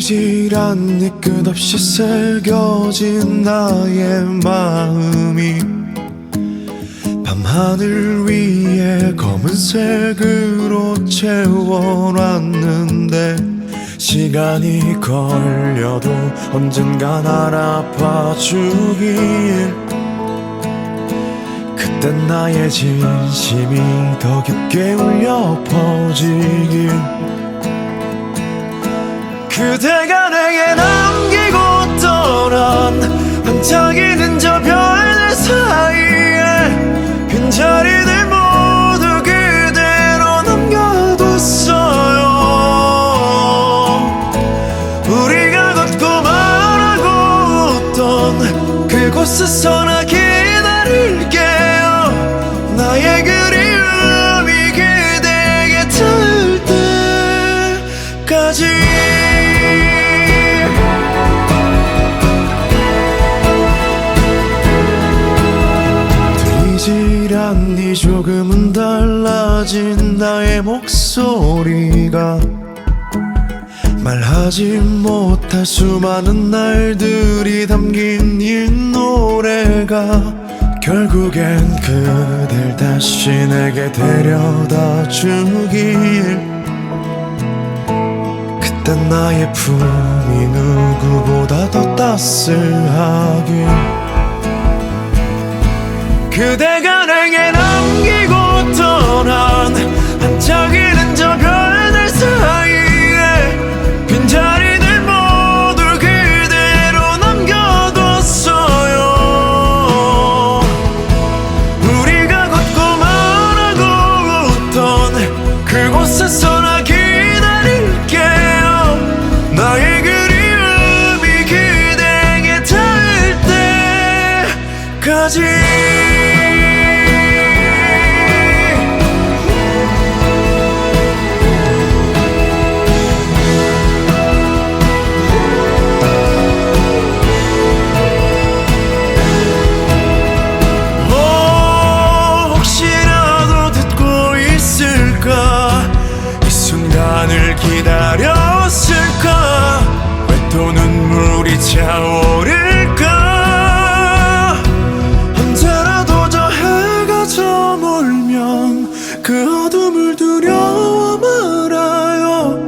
들리질 않니 끝없이 새겨진 나의 마음이 밤하늘 위에 검은색으로 채워놨는데 시간이 걸려도 언젠간 알아봐주길. 그땐 나의 진심이 더 깊게 울려 퍼지길 그대가 내게 남기고 떠난 반짝이는 저 별들 사이에 빈자리들 모두 그대로 남겨뒀어요. 우리가 걷고 말하고 웃던 그곳에서 나 기다릴게요. 나의 그리움이 그대에게 닿을 때까지 들리질 않니 조금은 달라진 나의 목소리가 말하지 못할 수많은 날들이 담긴 이 노래가 결국엔 그댈 다시 내게 데려다 주길. 그땐 나의 품이 누구보다 더 따스하길 그대가 내게 남기고 떠난 반짝이는 저 별들 사이에 빈자리들 모두 그대로 남겨뒀어요. 우리가 걷고 말하고 웃던 그곳에서 나 기다릴게요. 나의 그리움이 그대에게 닿을 때까지 기다렸을까 왜 또 눈물이 차오를까 언제라도 저 해가 저물면 그 어둠을 두려워 말아요.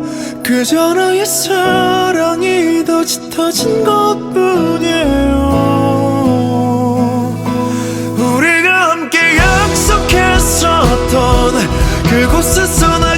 그저 나의 사랑이 더 짙어진 것뿐이에요. 우리가 함께 약속했었던 그곳에서 나